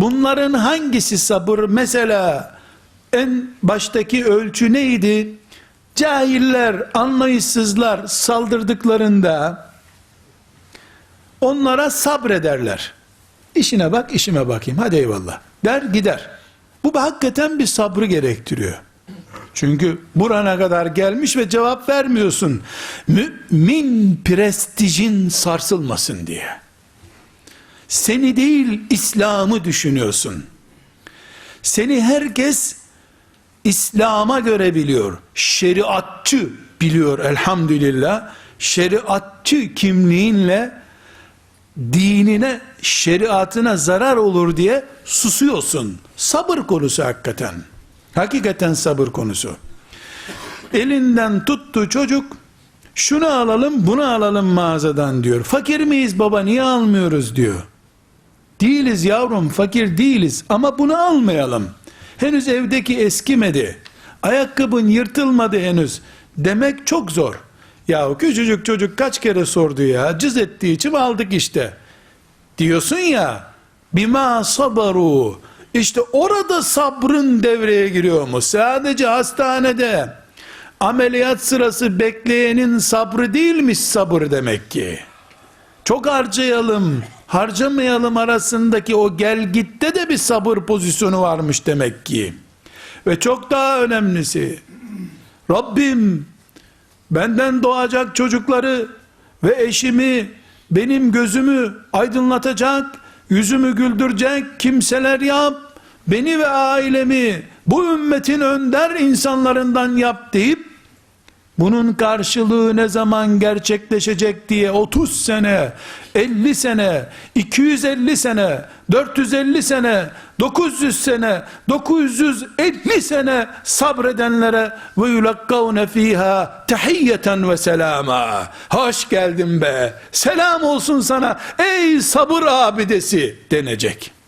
Bunların hangisi sabır? Mesela en baştaki ölçü neydi? Cahiller, anlayışsızlar saldırdıklarında onlara sabrederler. İşine bak, işime bakayım. Hadi eyvallah. Der gider. Bu hakikaten bir sabrı gerektiriyor. Çünkü burana kadar gelmiş ve cevap vermiyorsun. Mümin prestijin sarsılmasın diye. Seni değil İslam'ı düşünüyorsun. Seni herkes İslam'a göre biliyor. Şeriatçı biliyor elhamdülillah. Şeriatçı kimliğinle dinine, şeriatına zarar olur diye susuyorsun. Sabır konusu hakikaten. Hakikaten sabır konusu. Elinden tuttu çocuk, şunu alalım, bunu alalım mağazadan diyor. Fakir miyiz baba, niye almıyoruz diyor. Değiliz yavrum, fakir değiliz ama bunu almayalım. Henüz evdeki eskimedi. Ayakkabın yırtılmadı henüz. Demek çok zor. Ya küçücük çocuk kaç kere sordu ya. Cız ettiği için aldık işte. Diyorsun ya. Bima sabaru. İşte orada sabrın devreye giriyor mu? Sadece hastanede ameliyat sırası bekleyenin sabrı değilmiş sabır demek ki. Çok harcayalım, harcamayalım arasındaki o gel gitte de bir sabır pozisyonu varmış demek ki. Ve çok daha önemlisi, Rabbim benden doğacak çocukları ve eşimi, benim gözümü aydınlatacak, yüzümü güldürecek kimseler yap, beni ve ailemi bu ümmetin önder insanlarından yap deyip bunun karşılığı ne zaman gerçekleşecek diye 30 sene, 50 sene, 250 sene, 450 sene, 900 sene, 950 sene sabredenlere ve yulakkavne fiha tahiyyeten ve selama. Hoş geldin be. Selam olsun sana ey sabır abidesi denecek.